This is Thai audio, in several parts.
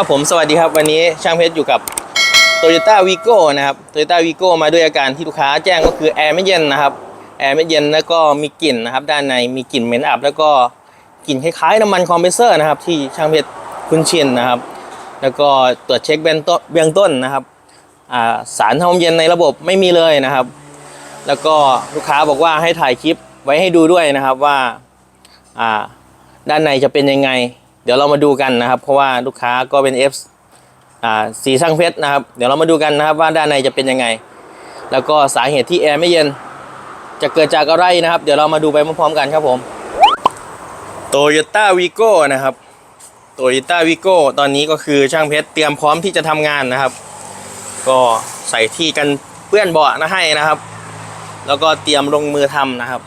ครับผมสวัสดีครับวันนี้ช่างเพชรอยู่กับ t o y ยต้าวีโก้นะครับ t o y ยต้าวีโก้มาด้วยอาการที่ลูกค้าแจ้งก็คือแอร์ไม่เย็นนะครับแอร์ไม่เย็นแล้วก็มีกลิ่นนะครับ ด้านในมีกลิ่นเหม็นอับ แล้วก็กลิ่นคล้ายๆน้ำมันคอมเพรสเซอร์นะครับที่ช่างเพชรคุ้นชินนะครับ แล้วก็ตรวจเช็คเบื้องต้นเบื้องต้นนะครับสารทำความเย็นในระบบไม่มีเลยนะครับ แล้วก็ลูกค้าบอกว่าให้ถ่ายคลิปไว้ให้ดูด้วยนะครับว่าด้านในจะเป็นยังไง ดี๋ยวเรามาดูกันนะครับ เพราะว่าลูกค้าก็เป็น F อ่าสีช่างเพชรนะครับ เดี๋ยวเรามาดูกันนะครับว่าด้านในจะเป็นยังไง แล้วก็สาเหตุที่แอร์ไม่เย็น จะเกิดจากอะไรนะครับ เดี๋ยวเรามาดูไปพร้อมๆกันครับผมโตโยต้าวีโก้นะครับโตโยต้าวีโก้ตอนนี้ก็คือช่างเพชรเตรียมพร้อมที่จะทำงานนะครับ ก็ใส่ที่กันเปื้อนเบาะนะให้นะครับ แล้วก็เตรียมลงมือทำนะครับ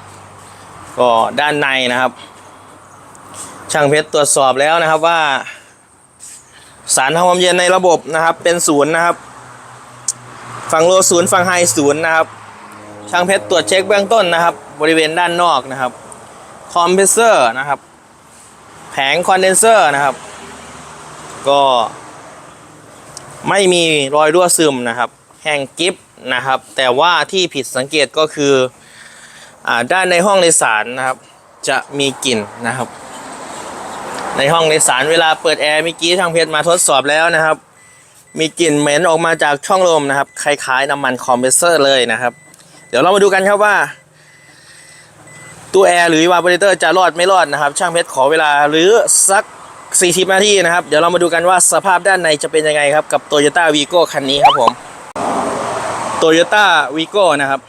ก็ด้านในนะครับ ช่างเพชรตรวจสอบแล้วนะครับว่า สารทำความเย็นในระบบนะครับ เป็นศูนย์นะครับ ฝั่งโลศูนย์ฝั่งไฮศูนย์นะครับ ช่างเพชรตรวจเช็คเบื้องต้นนะครับ บริเวณด้านนอกนะครับคอมเพรสเซอร์นะครับ แผงคอนเดนเซอร์นะครับ ก็ไม่มีรอยรั่วซึมนะครับ แห้งกิฟนะครับ แต่ว่าที่ผิดสังเกตก็คืออด้านในห้องโดยสารนะครับ จะมีกลิ่นนะครับ ในห้องโดยสารเวลาเปิดแอร์เมื่อกี้ช่างเพชรมาทดสอบแล้วนะครับ มีกลิ่นเหม็นออกมาจากช่องลมนะครับคล้ายๆน้ำมันคอมเพรสเซอร์เลยนะครับ เดี๋ยวเรามาดูกันครับว่าตู้แอร์หรือวาล์วเบรเตอร์จะรอดไม่รอดนะครับ ช่างเพชรขอเวลาหรือสัก 40 นาทีนะครับ เดี๋ยวเรามาดูกันว่าสภาพด้านในจะเป็นยังไงครับ กับ Toyota Vigo คันนี้ครับผม Toyota Vigo นะครับ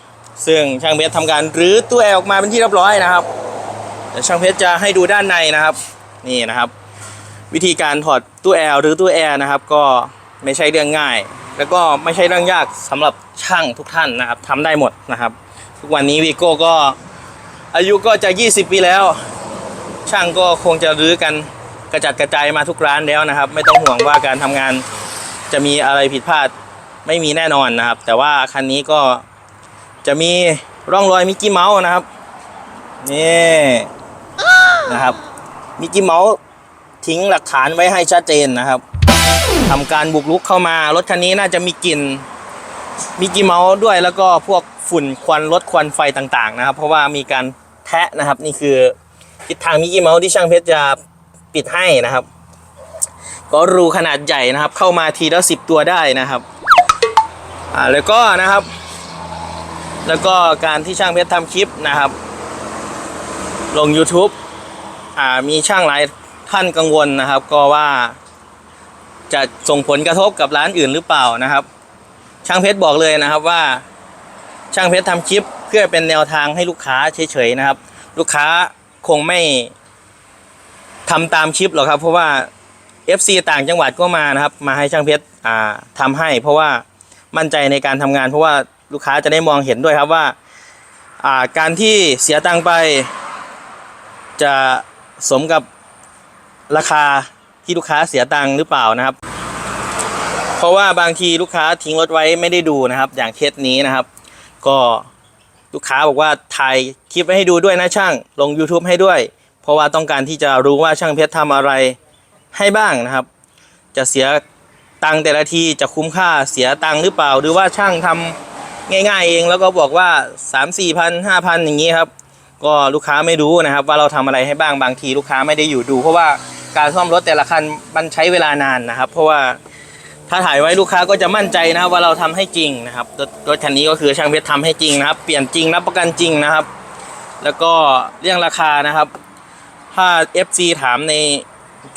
ซึ่งช่างเพชรทำการรื้อตู้แอร์ออกมาเป็นที่เรียบร้อยนะครับเดี๋ยวช่างเพชรจะให้ดูด้านในนะครับ นี่นะครับ วิธีการถอดตู้แอร์หรือตู้แอร์นะครับ ก็ไม่ใช่เรื่องง่าย แล้วก็ไม่ใช่เรื่องยากสำหรับช่างทุกท่านนะครับทำได้หมดนะครับ ทุกวันนี้วีโก้ก็อายุก็จะ 20 ปีแล้ว ช่างก็คงจะรื้อกันกระจัดกระจายมาทุกร้านแล้วนะครับ ไม่ต้องห่วงว่าการทำงานจะมีอะไรผิดพลาดไม่มีแน่นอนนะครับ แต่ว่าคันนี้ก็จะมีร่องรอยมิกกี้เมาส์นะครับนี่นะครับ มิกกี้เมาส์ทิ้งหลักฐานไว้ให้ชัดเจนนะครับทำการบุกรุกเข้ามา รถคันนี้น่าจะมีกลิ่นมิกกี้เมาส์ด้วยแล้วก็พวกฝุ่นควันรถควันไฟต่างๆนะครับ เพราะว่ามีการแทะนะครับนี่คือทิศทางมิกกี้เมาส์ที่ช่างเพชรจะปิดให้นะครับ ก็รูขนาดใหญ่นะครับ เข้ามาทีละสิบตัวได้นะครับอ่าแล้วก็นะครับ แล้วก็การที่ช่างเพชรทำคลิปนะครับ ลง YouTube อ่ามีช่างหลายท่านกังวลนะครับ ก็ว่า จะส่งผลกระทบกับร้านอื่นหรือเปล่านะครับ ช่างเพชรบอกเลยนะครับว่า ช่างเพชรทำคลิปเพื่อเป็นแนวทางให้ลูกค้าเฉยๆนะครับ ลูกค้าคงไม่ทำตามคลิปหรอกครับ เพราะว่า FC ต่างจังหวัดก็มานะครับ มาให้ช่างเพชรอ่าทำให้ เพราะว่ามั่นใจในการทำงาน เพราะว่าลูกค้าจะได้มองเห็นด้วยครับว่าอ่าการที่เสียตังค์ไปจะ สมกับราคาที่ลูกค้าเสียตังค์หรือเปล่านะครับ เพราะว่าบางทีลูกค้าทิ้งรถไว้ไม่ได้ดูนะครับ อย่างเคสนี้นะครับ ก็ลูกค้าบอกว่าถ่ายคลิปไว้ให้ดูด้วยนะช่าง ลง YouTube ให้ด้วย เพราะว่าต้องการที่จะรู้ว่าช่างเพชรทำอะไรให้บ้างนะครับ จะเสียตังค์แต่ละทีจะคุ้มค่าเสียตังค์หรือเปล่า หรือว่าช่างทำง่าย ๆ เองแล้วก็บอกว่า 3 4พันห้าพันอย่างนี้ครับ ก็ลูกค้าไม่รู้นะครับ ว่าเราทำอะไรให้บ้างบางทีลูกค้าไม่ได้อยู่ดู เพราะว่าการซ่อมรถแต่ละคันมันใช้เวลานานนะครับ เพราะว่าถ้าถ่ายไว้ลูกค้าก็จะมั่นใจนะครับว่าเราทำให้จริงนะครับรถคันนี้ก็คือช่างเพชรทำให้จริงนะครับ เปลี่ยนจริงรับประกันจริงนะครับ แล้วก็เรื่องราคานะครับ ถ้า FC ถามใน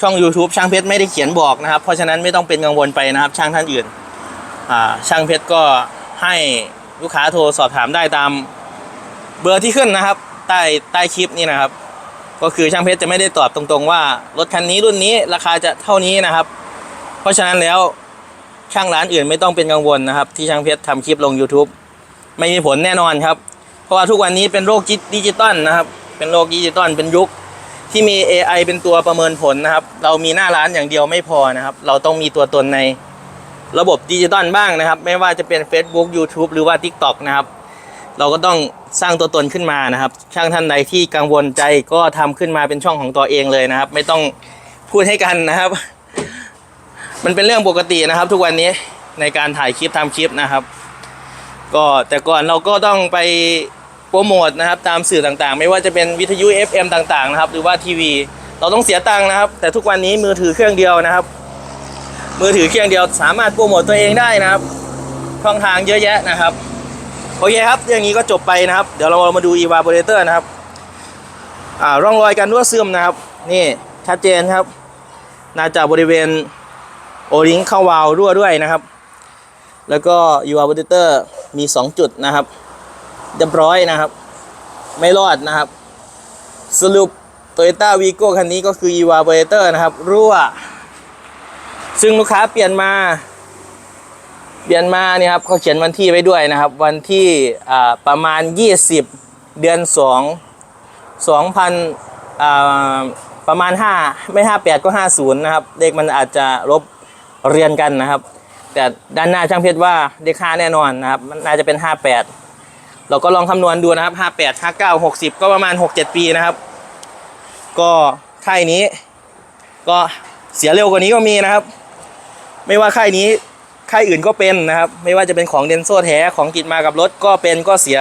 ช่อง YouTube ช่างเพชรไม่ได้เขียนบอกนะครับ เพราะฉะนั้นไม่ต้องเป็นกังวลไปนะครับ ช่างท่านอื่นอ่าช่างเพชรก็ให้ลูกค้าโทรสอบถามได้ตามเบอร์ที่ขึ้นนะครับ ใต้ใต้คลิปนี่นะครับ ก็คือช่างเพชรจะไม่ได้ตอบตรงๆว่ารถคันนี้รุ่นนี้ราคาจะเท่านี้นะครับ เพราะฉะนั้นแล้วช่างร้านอื่นไม่ต้องเป็นกังวลนะครับ ที่ช่างเพชรทำคลิปลง YouTube ไม่มีผลแน่นอนครับ เพราะว่าทุกวันนี้เป็นโลกดิจิตอลนะครับ เป็นโลกดิจิตอลเป็นยุคที่มี AI เป็นตัวประเมินผลนะครับ เรามีหน้าร้านอย่างเดียวไม่พอนะครับ เราต้องมีตัวตนในระบบดิจิตอลบ้างนะครับ ไม่ว่าจะเป็น Facebook YouTube หรือว่า TikTok นะครับ เราก็ต้องสร้างตัวตนขึ้นมานะครับ ช่างท่านใดที่กังวลใจก็ทำขึ้นมาเป็นช่องของตัวเองเลยนะครับ ไม่ต้องพูดให้กันนะครับ มันเป็นเรื่องปกตินะครับ ทุกวันนี้ในการถ่ายคลิปทำคลิปนะครับ ก็แต่ก่อนเราก็ต้องไปโปรโมทนะครับ ตามสื่อต่างๆ ไม่ว่าจะเป็นวิทยุ FM ต่างๆนะครับ หรือว่าทีวีเราต้องเสียตังค์นะครับ แต่ทุกวันนี้มือถือเครื่องเดียวนะครับ มือถือเครื่องเดียวสามารถโปรโมทตัวเองได้นะครับช่องทางเยอะแยะนะครับ โอเคครับเรื่องนี้ก็จบไปนะครับ เดี๋ยวเรามาดู e v a p o r a t o r นะครับอ่าร่องรอยการรั่วซึมนะครับ นี่ชัดเจนครับน่าจะบริเวณโอริงเข้าวาล์วรั่วด้วยนะครับ แล้วก็ e v a p o r a t o r มี 2 จุดนะครับเรียบร้อยนะครับ ไม่รอดนะครับ สรุป Toyota Vigo คันนี้ก็คือ e v a p o r a t o r นะครับ รั่ว ซึ่งลูกค้าเปลี่ยนมา เปลียนมาเนี่ยครับเขาเขียนวันที่ไว้ด้วยนะครับ วันที่ประมาณ 20 เดือน 2 2,000ประมาณ 5 ไม่ 58 ก็ 50 นะครับ เลขมันอาจจะลบเรียนกันนะครับ แต่ด้านหน้าช่างเพชรว่าเลข5แน่นอนนะครับ มันน่าจะเป็น 58 เราก็ลองคำนวณดูนะครับ 58 59 60 ก็ประมาณ 6-7 ปีนะครับ ก็ค่ายนี้ก็เสียเร็วกว่านี้ก็มีนะครับ ไม่ว่าค่ายนี้ ค่ายอื่นก็เป็นนะครับ ไม่ว่าจะเป็นของเดนโซแท้ของติดมากับรถก็เป็นก็เสีย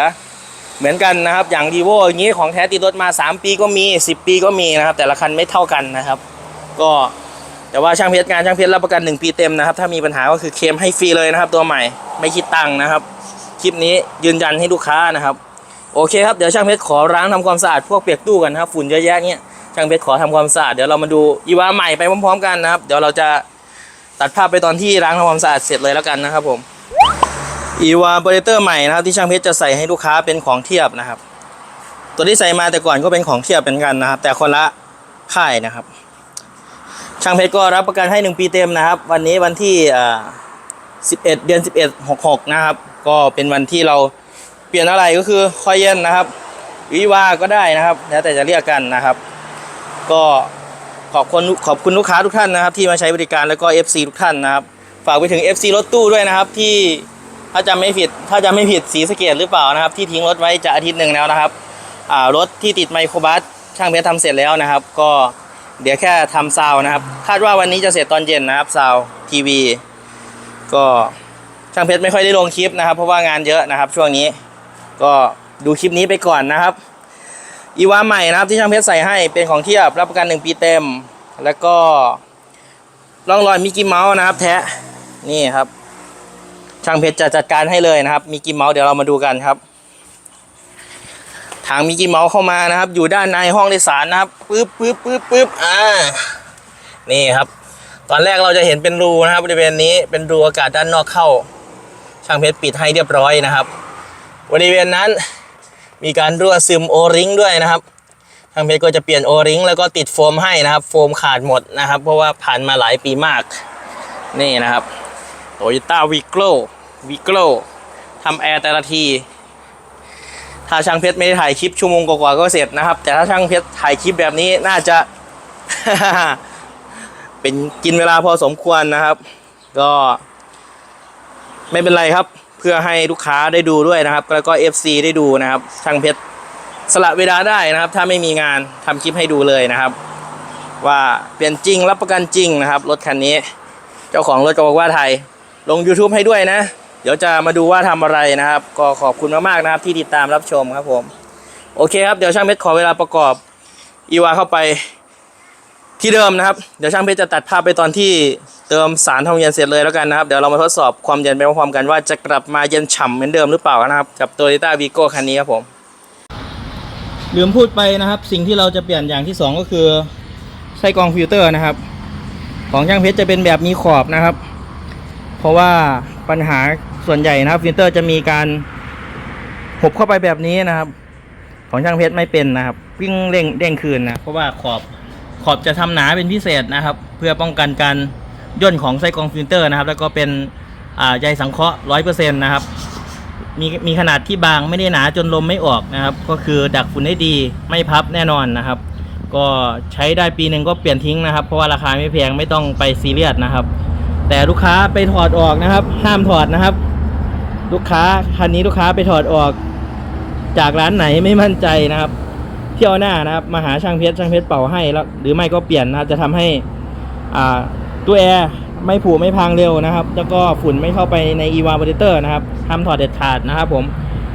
เหมือนกันนะครับ อย่างดีโวอย่างนี้ของแท้ติดรถมา 3 ปีก็มี 10 ปีก็มีนะครับ แต่ละคันไม่เท่ากันนะครับ ก็แต่ว่าช่างเพชรงานช่างเพชรรับประกัน 1 ปีเต็มนะครับ ถ้ามีปัญหาก็คือเคลมให้ฟรีเลยนะครับ ตัวใหม่ไม่คิดตังค์นะครับ คลิปนี้ยืนยันให้ลูกค้านะครับโอเคครับเดี๋ยวช่างเพชรขอล้างทำความสะอาดพวกเปียกตู้กันนะครับฝุ่นเยอะแยะเนี้ยช่างเพชรขอทำความสะอาดเดี๋ยวเรามาดูอีวาใหม่ไปพร้อมๆกันนะครับ เดี๋ยวเราจะ ตัดภาพไปตอนที่ล้างทำความสะอาดเสร็จเลยแล้วกันนะครับผมอีวาเบรเตอร์ใหม่นะครับที่ช่างเพชรจะใส่ให้ลูกค้าเป็นของเทียบนะครับ ตัวที่ใส่มาแต่ก่อนก็เป็นของเทียบเป็นกันนะครับ แต่คนละค่ายนะครับ ช่างเพชรก็รับประกันให้ 1 ปีเต็มนะครับ วันนี้วันที่อ่า11 เดือน 11 66 นะครับ ก็เป็นวันที่เราเปลี่ยนอะไรก็คือคอยเย็นนะครับวิวาก็ได้นะครับ แล้วแต่จะเรียกกันนะครับ ก็ ขอบคุณขอบคุณลูกค้าทุกท่านนะครับ ที่มาใช้บริการแล้วก็ FC ทุกท่านนะครับ ฝากไปถึง FC รถตู้ด้วยนะครับ ที่ถ้าจำไม่ผิดถ้าจำไม่ผิดสีสเกตหรือเปล่านะครับ ที่ทิ้งรถไว้จะอาทิตย์หนึ่งแล้วนะครับอ่ารถที่ติดไมโครบัสช่างเพชรทำเสร็จแล้วนะครับ ก็เดี๋ยวแค่ทำซาวนะครับ คาดว่าวันนี้จะเสร็จตอนเย็นนะครับซาวทีวี ก็ช่างเพชรไม่ค่อยได้ลงคลิปนะครับ เพราะว่างานเยอะนะครับ ช่วงนี้ก็ดูคลิปนี้ไปก่อนนะครับ อีวาใหม่นะครับที่ช่างเพชรใส่ให้เป็นของเทียบรับประกัน 1 ปีเต็ม แล้วก็ร่องรอยมิกกี้เมาส์นะครับ แท้นี่ครับ ช่างเพชรจะจัดการให้เลยนะครับมิกกี้เมาส์เดี๋ยวเรามาดูกันครับทางมิกกี้เมาส์เข้ามานะครับ อยู่ด้านในห้องโดยสารนะครับปึ๊บปึ๊บปึ๊บปึ๊บอ่านี่ครับ ตอนแรกเราจะเห็นเป็นรูนะครับบริเวณนี้เป็นรูอากาศด้านนอกเข้า ช่างเพชรปิดให้เรียบร้อยนะครับบริเวณนั้น มีการรั่วซึมโอริงด้วยนะครับ ทางเพชรก็จะเปลี่ยนโอริงแล้วก็ติดโฟมให้นะครับ โฟมขาดหมดนะครับ เพราะว่าผ่านมาหลายปีมาก นี่นะครับโตโยต้าวีโกลวีโกลทำแอร์แต่ละที ถ้าช่างเพชรไม่ได้ถ่ายคลิปชั่วโมงกว่าก็เสร็จนะครับ แต่ถ้าช่างเพชรถ่ายคลิปแบบนี้น่าจะ เป็นกินเวลาพอสมควรนะครับ ก็ไม่เป็นไรครับ พื่อให้ลูกค้าได้ดูด้วยนะครับ แล้วก็ FC ได้ดูนะครับช่างเพชรสละเวลาได้นะครับ ถ้าไม่มีงานทำคลิปให้ดูเลยนะครับ ว่าเปลี่ยนจริงรับประกันจริงนะครับ รถคันนี้ เจ้าของรถก็บอกว่าไทย ลง YouTube ให้ด้วยนะ เดี๋ยวจะมาดูว่าทำอะไรนะครับ ก็ขอบคุณมากๆนะครับ ที่ติดตามรับชมครับผม โอเคครับ เดี๋ยวช่างเพชรขอเวลาประกอบอีวาเข้าไป ที่เดิมนะครับ เดี๋ยวช่างเพชรจะตัดภาพไปตอนที่เติมสารทองเย็นเสร็จเลยแล้วกันนะครับ เดี๋ยวเรามาทดสอบความเย็นไปพร้อมๆกันว่าจะกลับมาเย็นฉ่ำเหมือนเดิมหรือเปล่านะครับ กับ Toyota Vigo คันนี้ครับผม ลืมพูดไปนะครับ สิ่งที่เราจะเปลี่ยนอย่างที่สองก็คือไส้กรองฟิลเตอร์นะครับ ของช่างเพชรจะเป็นแบบมีขอบนะครับ เพราะว่าปัญหาส่วนใหญ่นะครับฟิลเตอร์จะมีการหบเข้าไปแบบนี้นะครับ ของช่างเพชรไม่เป็นนะครับวิ่งเร่งเด้งคืนนะเพราะว่าขอบ ขอบจะทำหนาเป็นพิเศษนะครับ เพื่อป้องกันการย่นของไส้กรองฟิลเตอร์นะครับ แล้วก็เป็นใยสังเคราะห์ร้อยเปอร์เซ็นต์นะครับมีมีขนาดที่บางไม่ได้หนาจนลมไม่ออกนะครับ ก็คือดักฝุ่นได้ดีไม่พับแน่นอนนะครับ ก็ใช้ได้ปีหนึ่งก็เปลี่ยนทิ้งนะครับ เพราะว่าราคาไม่แพงไม่ต้องไปซีเรียสนะครับ แต่ลูกค้าไปถอดออกนะครับ ห้ามถอดนะครับ ลูกค้าคันนี้ลูกค้าไปถอดออก จากร้านไหนไม่มั่นใจนะครับ เที่ยวหน้านะครับมาหาช่างเพชรช่างเพชรเป่าให้แล้ว หรือไม่ก็เปลี่ยนนะครับจะทำให้อ่าตัวแอร์ไม่ผุไม่พังเร็วนะครับ แล้วก็ฝุ่นไม่เข้าไปใน e v a p o r a t o r นะครับห้าถอดเด็ดขาดนะครับผม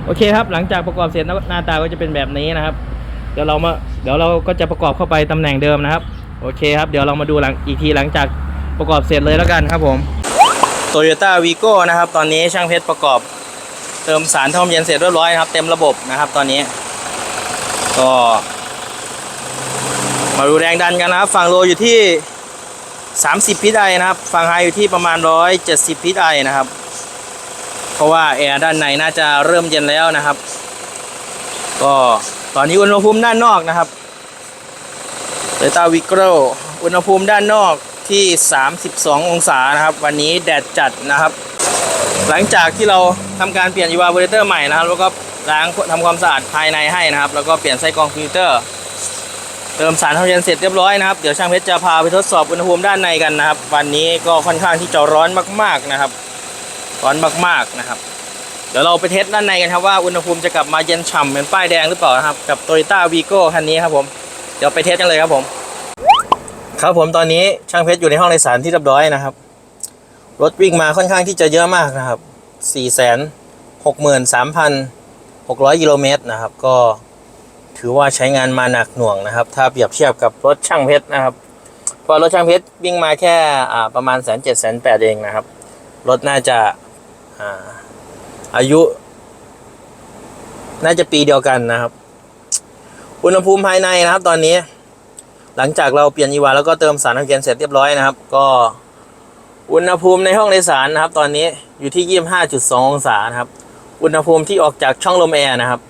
โอเคครับหลังจากประกอบเสร็จหน้าตาก็จะเป็นแบบนี้นะครับ เดี๋ยวเรามาเดี๋ยวเราก็จะประกอบเข้าไปตำแหน่งเดิมนะครับโอเคครับเดี๋ยวเรามาดูหลังอีกทีหลังจากประกอบเสร็จเลยแล้วกันครับผม Toyota Vigo นะครับ ตอนนี้ช่างเพชรประกอบ เติมสารท่อมเย็นเสร็จเรียบร้อยนะครับ เต็มระบบนะครับตอนนี้ ก็ มาดูแรงดันกันนะครับ ฝั่งโลอยู่ที่ 30 พิษไอนะครับ ฝั่งไฮอยู่ที่ประมาณ 170 พิษไอนะครับ เพราะว่าแอร์ด้านในน่าจะเริ่มเย็นแล้วนะครับ ก็ตอนนี้อุณหภูมิด้านนอกนะครับเ o ต้าวิกโกรอุณหภูมิด้านนอกที่ 32 องศานะครับ วันนี้แดดจัดนะครับ หลังจากที่เราทำการเปลี่ยน evaporator ใหม่นะครับแล้วก็ ล้างทำความสะอาดภายในให้นะครับ แล้วก็เปลี่ยนไส้กรองฟิลเตอร์ เติมสารทำเย็นเสร็จเรียบร้อยนะครับ เดี๋ยวช่างเพชรจะพาไปทดสอบอุณหภูมิด้านในกันนะครับ วันนี้ก็ค่อนข้างที่จะร้อนมากๆนะครับ ร้อนมากๆนะครับ เดี๋ยวเราไปเทสด้านในกันครับว่าอุณหภูมิจะกลับมาเย็นฉ่ำเหมือนป้ายแดงหรือเปล่านะครับ กับ Toyota Vigo คันนี้ครับผม เดี๋ยวไปเทสกันเลยครับผม ครับผมตอนนี้ช่างเพชรอยู่ในห้องโดยสารที่เรียบร้อยนะครับ รถวิ่งมาค่อนข้างที่จะเยอะมากนะครับ 600กิโลเมตรนะครับ ก็ถือว่าใช้งานมาหนักหน่วงนะครับ ถ้าเปรียบเทียบกับรถช่างเพชรนะครับเพราะรถช่างเพชรวิ่งมาแค่ประมาณแสนเจ็ดแสนแปดเองนะครับ รถน่าจะอาอายุ น่าจะปีเดียวกันนะครับ อุณหภูมิภายในนะครับ ตอนนี้ หลังจากเราเปลี่ยนยีวาแล้วก็เติมสารน้ำเกลือเสร็จเรียบร้อยนะครับ ก็อุณหภูมิในห้องโดยสารนะครับ ตอนนี้อยู่ที่25.2องศานะครับ อุณหภูมิที่ออกจากช่องลมแอร์นะครับ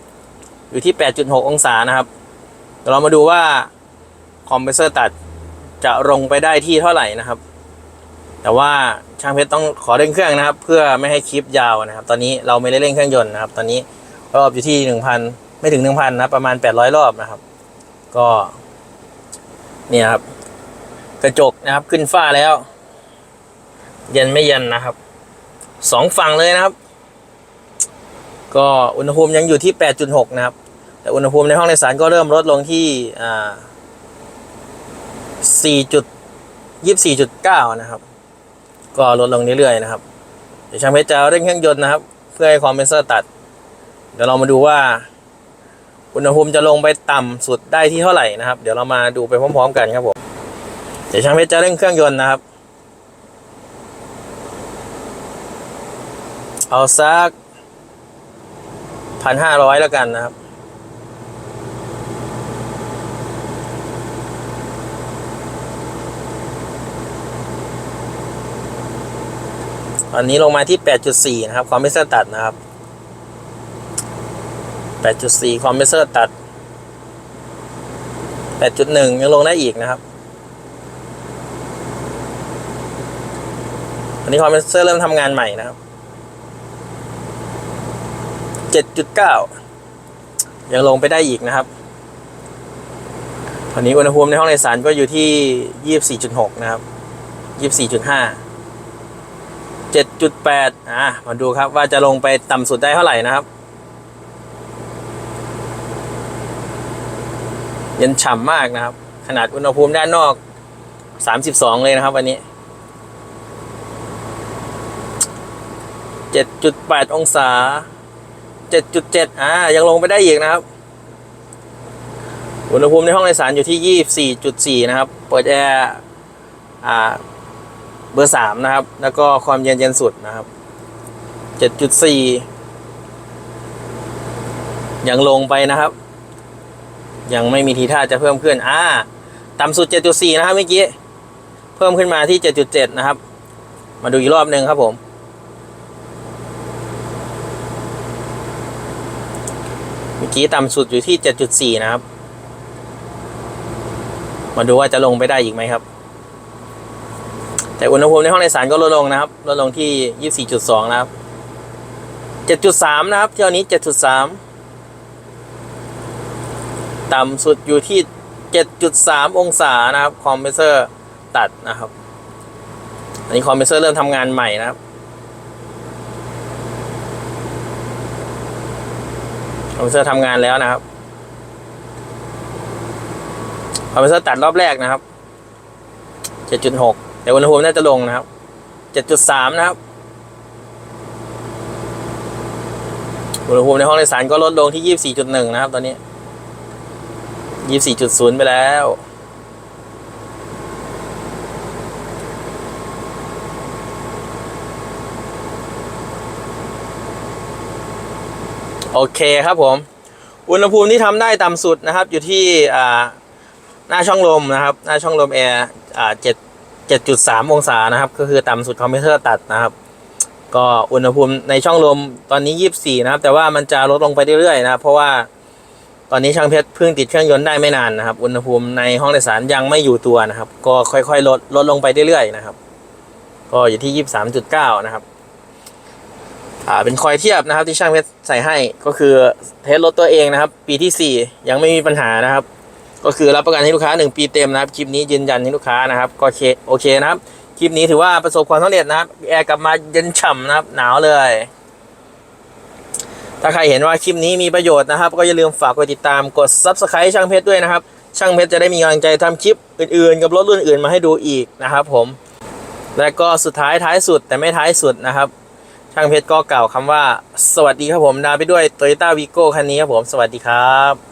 อยู่ที่ 8.6 องศานะครับเดี๋ยวเรามาดูว่าคอมเพรสเซอร์ตัดจะลงไปได้ที่เท่าไหร่นะครับ แต่ว่าช่างเพชรต้องขอเร่งเครื่องนะครับ เพื่อไม่ให้คลิปยาวนะครับ ตอนนี้เราไม่ได้เร่งเครื่องยนต์นะครับ ตอนนี้รอบอยู่ที่ 1,000 ไม่ถึง 1,000นะประมาณ 800 รอบนะครับ ก็เนี่ยครับ กระจกนะครับขึ้นฝ้าแล้ว เย็นไม่เย็นนะครับสองฝั่งเลยนะครับ ก็อุณหภูมิยังอยู่ที่ 8.6 นะครับ แต่อุณหภูมิในห้องโดยสารก็เริ่มลดลงที่อ่า4.24.9 นะครับ ก็ลดลงเรื่อยๆนะครับ เดี๋ยวช่างเพชรจะเร่งเครื่องยนต์นะครับ เพื่อให้คอมเพรสเซอร์ตัด เดี๋ยวเรามาดูว่า อุณหภูมิจะลงไปต่ำสุดได้ที่เท่าไหร่นะครับ เดี๋ยวเรามาดูไปพร้อม ๆ กันครับผม เดี๋ยวช่างเพชรจะเร่งเครื่องยนต์นะครับ เอาสัก พันห้าร้อยแล้วกันนะครับ ตอนนี้ลงมาที่ 8.4 นะครับ คอมเพรสเซอร์ตัดนะครับ 8.4 คอมเพรสเซอร์ตัด 8.1 ยังลงได้อีกนะครับอันนี้คอมเพรสเซอร์เริ่มทำงานใหม่นะครับ 7.9ยังลงไปได้อีกนะครับ ตอนนี้อุณหภูมิในห้องโดยสารก็อยู่ที่24.6นะครับ24.5 7.8อะมาดูครับว่าจะลงไปต่ำสุดได้เท่าไหร่นะครับ เย็นฉ่ำมากนะครับ ขนาดอุณหภูมิด้านนอก32เลยนะครับ วันนี้7.8องศา 7.7อ่า ยังลงไปได้อีกนะครับ อุณหภูมิในห้องโดยสารอยู่ที่24.4นะครับ เปิดแอร์อ่า เบอร์สามนะครับ แล้วก็ความเย็นเย็นสุดนะครับเจ็ดจุดสี่ยังลงไปนะครับ ยังไม่มีทีท่าจะเพิ่มขึ้น อ่า ต่ำสุดเจ็ดจุดสี่นะครับเมื่อกี้ เพิ่มขึ้นมาที่เจ็ดจุดเจ็ดนะครับ มาดูอีกรอบหนึ่งครับผม เมื่อกี้ต่ำสุดอยู่ที่เจ็ดจุดสี่นะครับ มาดูว่าจะลงไปได้อีกไหมครับ แต่อุณหภูมิในห้องโดยสารก็ลดลงนะครับ ลดลงที่ 24.2 นะครับ 7.3 นะครับ เที่ยวนี้ 7.3 ต่ำสุดอยู่ที่ 7.3 องศานะครับ คอมเพรสเซอร์ตัดนะครับ อันนี้คอมเพรสเซอร์เริ่มทำงานใหม่นะครับ คอมเพรสเซอร์ทำงานแล้วนะครับคอมเพรสเซอร์ตัดรอบแรกนะครับ 7.6 แต่อุณหภูมิน่าจะลงนะครับ 7.3 นะครับ อุณหภูมิในห้องโดยสารก็ลดลงที่ 24.1 นะครับ ตอนนี้ 24.0 ไปแล้ว โอเคครับผม อุณหภูมิที่ทำได้ต่ำสุดนะครับ อยู่ที่หน้าช่องลมนะครับ หน้าช่องลมแอร์เจ็ดเจ็ดจุดสามองศานะครับ ก็คือต่ำสุดคอมพิวเตอร์ตัดนะครับ ก็อุณหภูมิในช่องลมตอนนี้ยี่สี่นะครับ แต่ว่ามันจะลดลงไปเรื่อยๆนะครับ เพราะว่าตอนนี้ช่างเพชรเพิ่งติดเครื่องยนต์ได้ไม่นานนะครับ อุณหภูมิในห้องโดยสารยังไม่อยู่ตัวนะครับ ก็ค่อยๆลดลดลงไปเรื่อยๆนะครับ ก็อยู่ที่ยี่สามจุดเก้านะครับ อ่าเป็นคอยเทียบนะครับที่ช่างเพชรใส่ให้ก็คือเทสรถตัวเองนะครับ ปีที่ 4 ยังไม่มีปัญหานะครับ ก็คือรับประกันให้ลูกค้า 1 ปีเต็มนะครับคลิปนี้ยืนยันให้ลูกค้านะครับก็โอเคโอเคนะครับคลิปนี้ถือว่าประสบความสำเร็จนะครับแอร์กลับมาเย็นฉ่ำนะครับหนาวเลย ถ้าใครเห็นว่าคลิปนี้มีประโยชน์นะครับ ก็อย่าลืมฝากกดติดตามกด subscribe ช่างเพชรด้วยนะครับ ช่างเพชรจะได้มีกำลังใจทำคลิปอื่นๆ กับรถรุ่นอื่นมาให้ดูอีกนะครับ ผม และก็สุดท้ายท้ายสุดแต่ไม่ท้ายสุดนะครับางเพชรก็กล่าวคำว่า สวัสดีครับผมลาไปด้วย Toyota Vigo คันนี้ครับผม สวัสดีครับ